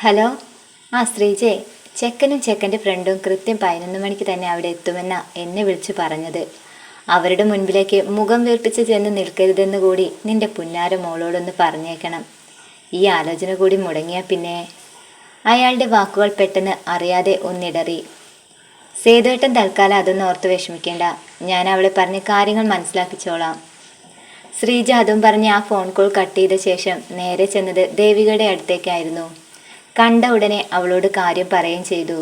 Hello? ആ ശ്രീജേ ചെക്കനും ചെക്കന്റെ ഫ്രണ്ടും കൃത്യം പതിനൊന്ന് മണിക്ക് തന്നെ അവിടെ എത്തുമെന്ന എന്നെ വിളിച്ചു പറഞ്ഞത്. അവരുടെ മുൻപിലേക്ക് മുഖം വീർപ്പിച്ച് ചെന്ന് നിൽക്കരുതെന്ന് കൂടി നിന്റെ പുന്നാര മോളോടൊന്ന് പറഞ്ഞേക്കണം. ഈ ആലോചന കൂടി മുടങ്ങിയാൽ പിന്നെ? അയാളുടെ വാക്കുകൾ പെട്ടെന്ന് അറിയാതെ ഒന്നിടറി. സേതുവേട്ടൻ തൽക്കാലം അതൊന്നും ഓർത്ത് വിഷമിക്കേണ്ട. ഞാൻ അവളെ പറഞ്ഞ് കാര്യങ്ങൾ മനസ്സിലാക്കിച്ചോളാം. ശ്രീജ അതും പറഞ്ഞ് ആ ഫോൺ കോൾ കട്ട് ചെയ്ത ശേഷം നേരെ ചെന്നത് ദേവികയുടെ അടുത്തേക്കായിരുന്നു. കണ്ട ഉടനെ അവളോട് കാര്യം പറയുകയും ചെയ്തു.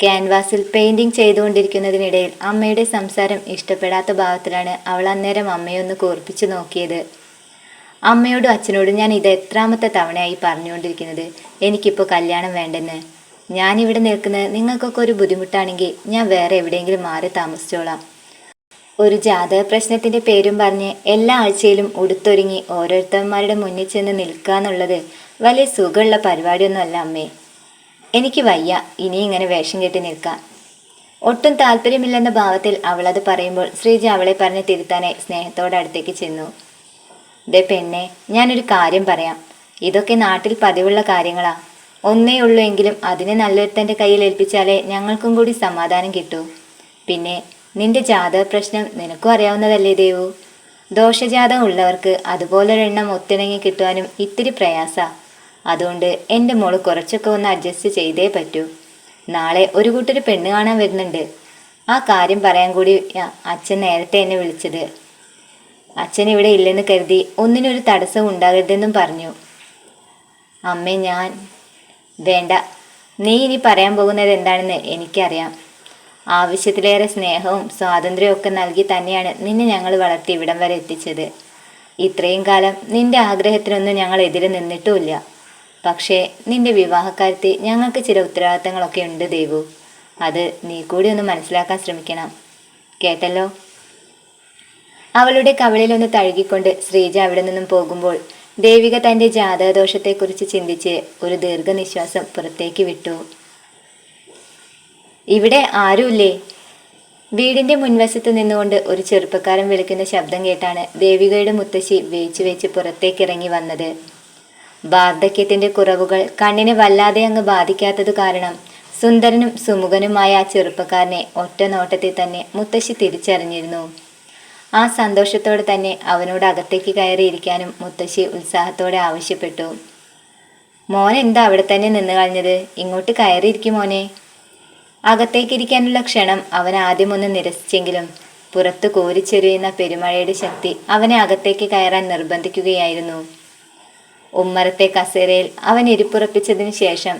ക്യാൻവാസിൽ പെയിന്റിംഗ് ചെയ്തുകൊണ്ടിരിക്കുന്നതിനിടയിൽ അമ്മയുടെ സംസാരം ഇഷ്ടപ്പെടാത്ത ഭാവത്തിലാണ് അവൾ അന്നേരം അമ്മയൊന്ന് കൂർപ്പിച്ചു നോക്കിയത്. അമ്മയോടും അച്ഛനോടും ഞാൻ ഇത് എത്രാമത്തെ തവണയായി പറഞ്ഞുകൊണ്ടിരിക്കുന്നത്? എനിക്കിപ്പോൾ കല്യാണം വേണ്ടെന്ന്. ഞാനിവിടെ നിൽക്കുന്നത് നിങ്ങൾക്കൊക്കെ ഒരു ബുദ്ധിമുട്ടാണെങ്കിൽ ഞാൻ വേറെ എവിടെയെങ്കിലും മാറി താമസിച്ചോളാം. ഒരു ജാതക പ്രശ്നത്തിന്റെ പേരും പറഞ്ഞ് എല്ലാ ആഴ്ചയിലും ഉടുത്തൊരുങ്ങി ഓരോരുത്തന്മാരുടെ മുന്നിൽ ചെന്ന് നിൽക്കുക എന്നുള്ളത് വലിയ സുഖമുള്ള പരിപാടിയൊന്നുമല്ല അമ്മേ. എനിക്ക് വയ്യ. ഇനി ഇങ്ങനെ വേഷം കെട്ടി നിൽക്കാൻ. ഒട്ടും താല്പര്യമില്ലെന്ന ഭാവത്തിൽ അവളത് പറയുമ്പോൾ ശ്രീജി അവളെ പറഞ്ഞ് തിരുത്താനായി സ്നേഹത്തോടെ അടുത്തേക്ക് ചെന്നു. ദേ പെണ്ണെ ഞാനൊരു കാര്യം പറയാം. ഇതൊക്കെ നാട്ടിൽ പതിവുള്ള കാര്യങ്ങളാ. ഒന്നേ ഉള്ളൂ എങ്കിലും അതിനെ നല്ലൊരുത്തന്റെ കയ്യിൽ ഏൽപ്പിച്ചാലേ ഞങ്ങൾക്കും കൂടി സമാധാനം കിട്ടൂ. പിന്നെ നിന്റെ ജാതക പ്രശ്നം നിനക്കും അറിയാവുന്നതല്ലേ ദേവു? ദോഷജാതം ഉള്ളവർക്ക് അതുപോലൊരെണ്ണം ഒത്തിണങ്ങി കിട്ടുവാനും ഇത്തിരി പ്രയാസാ. അതുകൊണ്ട് എന്റെ മോൾ കുറച്ചൊക്കെ ഒന്ന് അഡ്ജസ്റ്റ് ചെയ്തേ പറ്റൂ. നാളെ ഒരു കൂട്ടർ പെണ്ണ് കാണാൻ വരുന്നുണ്ട്. ആ കാര്യം പറയാൻ കൂടി അച്ഛൻ നേരത്തെ എന്നെ വിളിച്ചത്. അച്ഛൻ ഇവിടെ ഇല്ലെന്ന് കരുതി ഒന്നിനൊരു തടസ്സം ഉണ്ടാകരുതെന്നും പറഞ്ഞു. അമ്മേ ഞാൻ വേണ്ട. നീ ഇനി പറയാൻ പോകുന്നത് എന്താണെന്ന് എനിക്കറിയാം. ആവശ്യത്തിലേറെ സ്നേഹവും സ്വാതന്ത്ര്യവും ഒക്കെ നൽകി തന്നെയാണ് നിന്നെ ഞങ്ങൾ വളർത്തി ഇവിടം വരെ എത്തിച്ചത്. ഇത്രയും കാലം നിന്റെ ആഗ്രഹത്തിനൊന്നും ഞങ്ങൾ എതിരെ നിന്നിട്ടുമില്ല. പക്ഷേ നിന്റെ വിവാഹക്കാര്യത്തിൽ ഞങ്ങൾക്ക് ചില ഉത്തരവാദിത്തങ്ങളൊക്കെ ഉണ്ട് ദേവു. അത് നീ കൂടി ഒന്ന് മനസ്സിലാക്കാൻ ശ്രമിക്കണം. കേട്ടല്ലോ? അവളുടെ കവളിലൊന്ന് തഴുകിക്കൊണ്ട് ശ്രീജ അവിടെ നിന്നും പോകുമ്പോൾ ദേവിക തന്റെ ജാതകദോഷത്തെക്കുറിച്ച് ചിന്തിച്ച് ഒരു ദീർഘനിശ്വാസം പുറത്തേക്ക് വിട്ടു. ഇവിടെ ആരുമില്ലേ? വീടിന്റെ മുൻവശത്ത് നിന്നുകൊണ്ട് ഒരു ചെറുപ്പക്കാരൻ വിളിക്കുന്ന ശബ്ദം കേട്ടാണ് ദേവികയുടെ മുത്തശ്ശി വേച്ചു വെച്ച് പുറത്തേക്കിറങ്ങി വന്നത്. വാർദ്ധക്യത്തിന്റെ കുറവുകൾ കണ്ണിനെ വല്ലാതെ അങ്ങ് ബാധിക്കാത്തത് കാരണം സുന്ദരനും സുമുഖനുമായ ആ ചെറുപ്പക്കാരനെ ഒറ്റ നോട്ടത്തിൽ തന്നെ മുത്തശ്ശി തിരിച്ചറിഞ്ഞിരുന്നു. ആ സന്തോഷത്തോടെ തന്നെ അവനോട് അകത്തേക്ക് കയറിയിരിക്കാനും മുത്തശ്ശി ഉത്സാഹത്തോടെ ആവശ്യപ്പെട്ടു. മോൻ എന്താ അവിടെ തന്നെ നിന്ന് കളഞ്ഞത്? ഇങ്ങോട്ട് കയറിയിരിക്കും മോനെ. അകത്തേക്കിരിക്കാനുള്ള ക്ഷണം അവൻ ആദ്യമൊന്ന് നിരസിച്ചെങ്കിലും പുറത്ത് കോരിച്ചെരിയുന്ന പെരുമഴയുടെ ശക്തി അവനെ അകത്തേക്ക് കയറാൻ നിർബന്ധിക്കുകയായിരുന്നു. ഉമ്മറത്തെ കസേരയിൽ അവൻ ഇരിപ്പുറപ്പിച്ചതിന് ശേഷം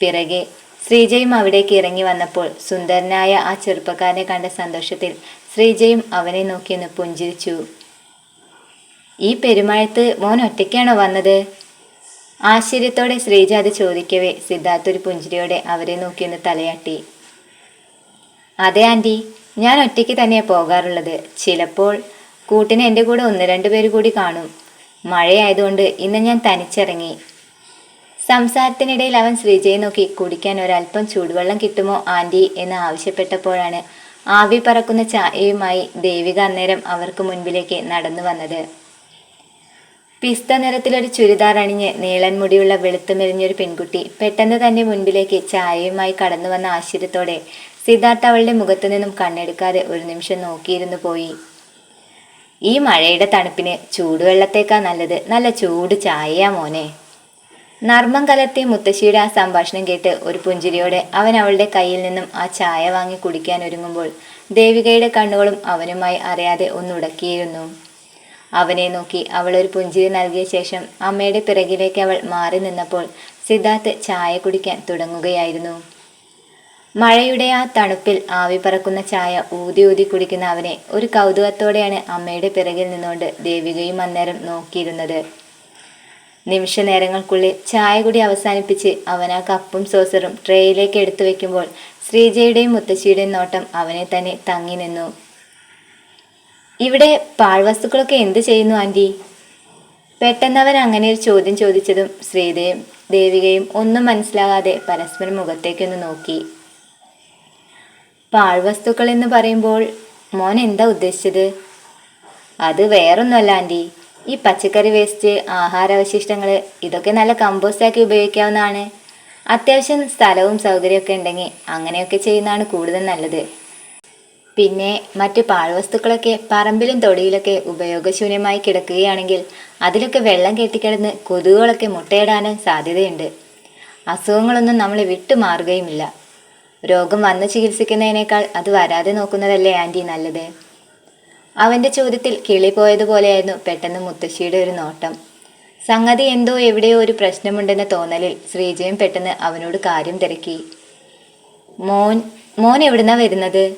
പിറകെ ശ്രീജയും അവിടേക്ക് ഇറങ്ങി വന്നപ്പോൾ സുന്ദരനായ ആ ചെറുപ്പക്കാരനെ കണ്ട സന്തോഷത്തിൽ ശ്രീജയും അവനെ നോക്കിയൊന്ന് പുഞ്ചിരിച്ചു. ഈ പെരുമഴത്ത് മോൻ ഒറ്റയ്ക്കാണോ വന്നത്? ആശ്ചര്യത്തോടെ ശ്രീജ അത് ചോദിക്കവേ സിദ്ധാർത്ഥ ഒരു പുഞ്ചിരിയോടെ അവരെ നോക്കിയൊന്ന് തലയാട്ടി. അതെ ആന്റി ഞാൻ ഒറ്റയ്ക്ക് തന്നെയാണ് പോകാറുള്ളത്. ചിലപ്പോൾ കൂട്ടിനെ എന്റെ കൂടെ ഒന്ന് രണ്ട് പേര് കൂടി കാണും. മഴയായതുകൊണ്ട് ഇന്ന് ഞാൻ തനിച്ചിറങ്ങി. സംസാരത്തിനിടയിൽ അവൻ ശ്രീജയെ നോക്കി കുടിക്കാൻ ഒരല്പം ചൂടുവെള്ളം കിട്ടുമോ ആന്റി എന്ന് ആവശ്യപ്പെട്ടപ്പോഴാണ് ആവി പറക്കുന്ന ചായയുമായി ദേവിക അന്നേരം അവർക്ക് മുൻപിലേക്ക് നടന്നു വന്നത്. പിസ്ത നിറത്തിലൊരു ചുരിദാർ അണിഞ്ഞ് നീളൻ മുടിയുള്ള വെളുത്തു മെലിഞ്ഞൊരു പെൺകുട്ടി പെട്ടെന്ന് തന്നെ മുൻപിലേക്ക് ചായയുമായി കടന്നു വന്ന ആശ്ചര്യത്തോടെ സിദ്ധാർത്ഥ അവളുടെ മുഖത്തു നിന്നും കണ്ണെടുക്കാതെ ഒരു നിമിഷം നോക്കിയിരുന്നു പോയി. ഈ മഴയുടെ തണുപ്പിന് ചൂടുവെള്ളത്തേക്കാ നല്ലത്. നല്ല ചൂട് ചായയാ മോനെ. നർമ്മം കലർത്തിയ മുത്തശ്ശിയുടെ ആ സംഭാഷണം കേട്ട് ഒരു പുഞ്ചിരിയോടെ അവൻ അവളുടെ കയ്യിൽ നിന്നും ആ ചായ വാങ്ങി കുടിക്കാൻ ഒരുങ്ങുമ്പോൾ ദേവികയുടെ കണ്ണുകളും അവനുമായി അറിയാതെ ഒന്നുടക്കിയിരുന്നു അവനെ നോക്കി അവൾ ഒരു പുഞ്ചിരി നൽകിയ ശേഷം അമ്മയുടെ പിറകിലേക്ക് അവൾ മാറി നിന്നപ്പോൾ സിദ്ധാർത്ഥ് ചായ കുടിക്കാൻ തുടങ്ങുകയായിരുന്നു. മഴയുടെ ആ തണുപ്പിൽ ആവി പറക്കുന്ന ചായ ഊതി ഊതി കുടിക്കുന്ന അവനെ ഒരു കൗതുകത്തോടെയാണ് അമ്മയുടെ പിറകിൽ നിന്നുകൊണ്ട് ദേവികയും അന്നേരം നോക്കിയിരുന്നത്. നിമിഷ നേരങ്ങൾക്കുള്ളിൽ ചായ കൂടി അവസാനിപ്പിച്ച് അവൻ ആ കപ്പും സോസറും ട്രേയിലേക്ക് എടുത്തു വെക്കുമ്പോൾ ശ്രീജയുടെയും മുത്തശ്ശിയുടെയും നോട്ടം അവനെ തന്നെ തങ്ങി നിന്നു. ഇവിടെ പാഴ്വസ്തുക്കളൊക്കെ എന്ത് ചെയ്യുന്നു ആന്റി പെട്ടെന്നവൻ അങ്ങനെ ഒരു ചോദ്യം ചോദിച്ചതും ശ്രീദേവും ദേവികയും ഒന്നും മനസ്സിലാകാതെ പരസ്പരം മുഖത്തേക്കൊന്ന് നോക്കി. പാഴ്വസ്തുക്കൾ എന്ന് പറയുമ്പോൾ മോൻ എന്താ ഉദ്ദേശിച്ചത്? അത് വേറൊന്നുമല്ല ആന്റി. ഈ പച്ചക്കറി വേസ്റ്റ് ആഹാരാവശിഷ്ടങ്ങൾ ഇതൊക്കെ നല്ല കമ്പോസ്റ്റ് ആക്കി ഉപയോഗിക്കാവുന്നതാണ്. അത്യാവശ്യം സ്ഥലവും സൗകര്യമൊക്കെ ഉണ്ടെങ്കിൽ അങ്ങനെയൊക്കെ ചെയ്യുന്നതാണ് കൂടുതൽ നല്ലത്. പിന്നെ മറ്റ് പാഴ്വസ്തുക്കളൊക്കെ പറമ്പിലും തൊടിയിലൊക്കെ ഉപയോഗശൂന്യമായി കിടക്കുകയാണെങ്കിൽ അതിലൊക്കെ വെള്ളം കെട്ടിക്കിടന്ന് കൊതുകുകളൊക്കെ മുട്ടയിടാനും സാധ്യതയുണ്ട്. അസുഖങ്ങളൊന്നും നമ്മളെ വിട്ടുമാറുകയുമില്ല. രോഗം വന്ന് ചികിത്സിക്കുന്നതിനേക്കാൾ അത് വരാതെ നോക്കുന്നതല്ലേ ആന്റി നല്ലത്? അവന്റെ ചോദ്യത്തിൽ കിളി പോയതുപോലെയായിരുന്നു പെട്ടെന്ന് മുത്തശ്ശിയുടെ ഒരു നോട്ടം. സംഗതി എന്തോ എവിടെയോ ഒരു പ്രശ്നമുണ്ടെന്ന തോന്നലിൽ ശ്രീജയും പെട്ടെന്ന് അവനോട് കാര്യം തിരക്കി. മോൻ മോൻ എവിടുന്നാ വരുന്നത്?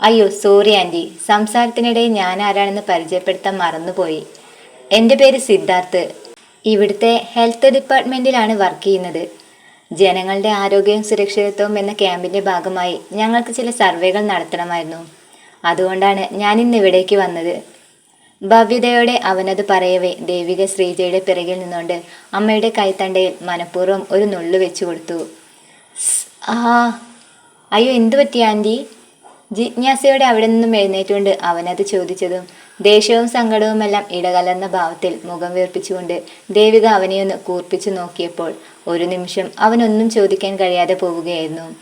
അയ്യോ സോറി ആന്റി സംസാരത്തിനിടെ ഞാൻ ആരാണെന്ന് പരിചയപ്പെടുത്താൻ മറന്നുപോയി. എന്റെ പേര് സിദ്ധാർത്ഥ്. ഇവിടുത്തെ ഹെൽത്ത് ഡിപ്പാർട്ട്മെന്റിലാണ് വർക്ക് ചെയ്യുന്നത്. ജനങ്ങളുടെ ആരോഗ്യവും സുരക്ഷിതത്വവും എന്ന ക്യാമ്പിന്റെ ഭാഗമായി ഞങ്ങൾക്ക് ചില സർവേകൾ നടത്തണമായിരുന്നു. അതുകൊണ്ടാണ് ഞാൻ ഇന്ന് ഇവിടേക്ക് വന്നത്. ഭവ്യതയോടെ അവനത് പറയവേ ദേവിക ശ്രീജയുടെ പിറകിൽ നിന്നുകൊണ്ട് അമ്മയുടെ കൈത്തണ്ടയിൽ മനഃപൂർവം ഒരു നുള്ളു വെച്ചു കൊടുത്തു. ആ അയ്യോ എന്തു പറ്റി ആന്റി? ജിജ്ഞാസയോടെ അവിടെ നിന്നും എഴുന്നേറ്റുകൊണ്ട് അവനത് ചോദിച്ചതും ദേഷ്യവും സങ്കടവുമെല്ലാം ഇടകലർന്ന ഭാവത്തിൽ മുഖം വീർപ്പിച്ചുകൊണ്ട് ദേവിക അവനെയൊന്ന് കൂർപ്പിച്ചു നോക്കിയപ്പോൾ ഒരു നിമിഷം അവനൊന്നും ചോദിക്കാൻ കഴിയാതെ പോവുകയായിരുന്നു.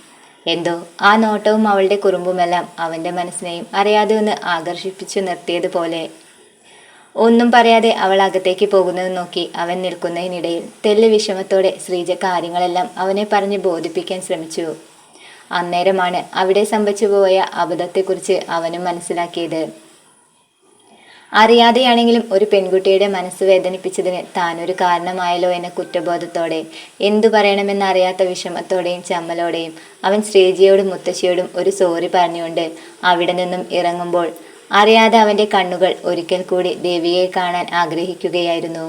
എന്തോ ആ നോട്ടവും അവളുടെ കുറുമ്പുമെല്ലാം അവന്റെ മനസ്സിനെയും അറിയാതെ ഒന്ന് ആകർഷിപ്പിച്ചു നിർത്തിയതുപോലെ. ഒന്നും പറയാതെ അവൾ അകത്തേക്ക് പോകുന്നത് നോക്കി അവൻ നിൽക്കുന്നതിനിടയിൽ തെല്ല് വിഷമത്തോടെ ശ്രീജ കാര്യങ്ങളെല്ലാം അവനെ പറഞ്ഞ് ബോധിപ്പിക്കാൻ ശ്രമിച്ചു. അന്നേരമാണ് അവിടെ സംഭവിച്ചു പോയ അബദ്ധത്തെക്കുറിച്ച് അവനും മനസ്സിലാക്കിയത്. അറിയാതെയാണെങ്കിലും ഒരു പെൺകുട്ടിയുടെ മനസ്സ് വേദനിപ്പിച്ചതിന് താനൊരു കാരണമായല്ലോ എന്ന കുറ്റബോധത്തോടെ എന്തു പറയണമെന്നറിയാത്ത വിഷമത്തോടെയും ചമ്മലോടെയും അവൻ ശ്രീജിയോടും മുത്തശ്ശിയോടും ഒരു സോറി പറഞ്ഞുകൊണ്ട് അവിടെ നിന്നും ഇറങ്ങുമ്പോൾ അറിയാതെ അവന്റെ കണ്ണുകൾ ഒരിക്കൽ കൂടി ദേവിയെ കാണാൻ ആഗ്രഹിക്കുകയായിരുന്നു.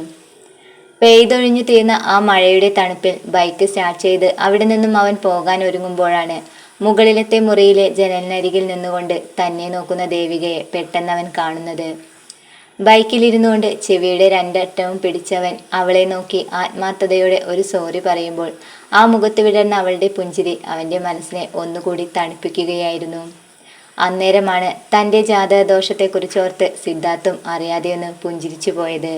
പെയ്തൊഴിഞ്ഞു തീർന്ന ആ മഴയുടെ തണുപ്പിൽ ബൈക്ക് സ്റ്റാർട്ട് ചെയ്ത് അവിടെ നിന്നും അവൻ പോകാൻ ഒരുങ്ങുമ്പോഴാണ് മുകളിലത്തെ മുറിയിലെ ജനലിനരികിൽ നിന്നുകൊണ്ട് തന്നെ നോക്കുന്ന ദേവികയെ പെട്ടെന്ന് അവൻ കാണുന്നത്. ബൈക്കിലിരുന്നുകൊണ്ട് ചെവിയുടെ രണ്ടറ്റവും പിടിച്ചവൻ അവളെ നോക്കി ആത്മാർത്ഥതയോടെ ഒരു സോറി പറയുമ്പോൾ ആ മുഖത്ത് വിടർന്ന അവളുടെ പുഞ്ചിരി അവന്റെ മനസ്സിനെ ഒന്നുകൂടി തണുപ്പിക്കുകയായിരുന്നു. അന്നേരമാണ് തന്റെ ജാതക ദോഷത്തെക്കുറിച്ചോർത്ത് സിദ്ധാർത്ഥും അറിയാതെയൊന്ന് പുഞ്ചിരിച്ചു പോയത്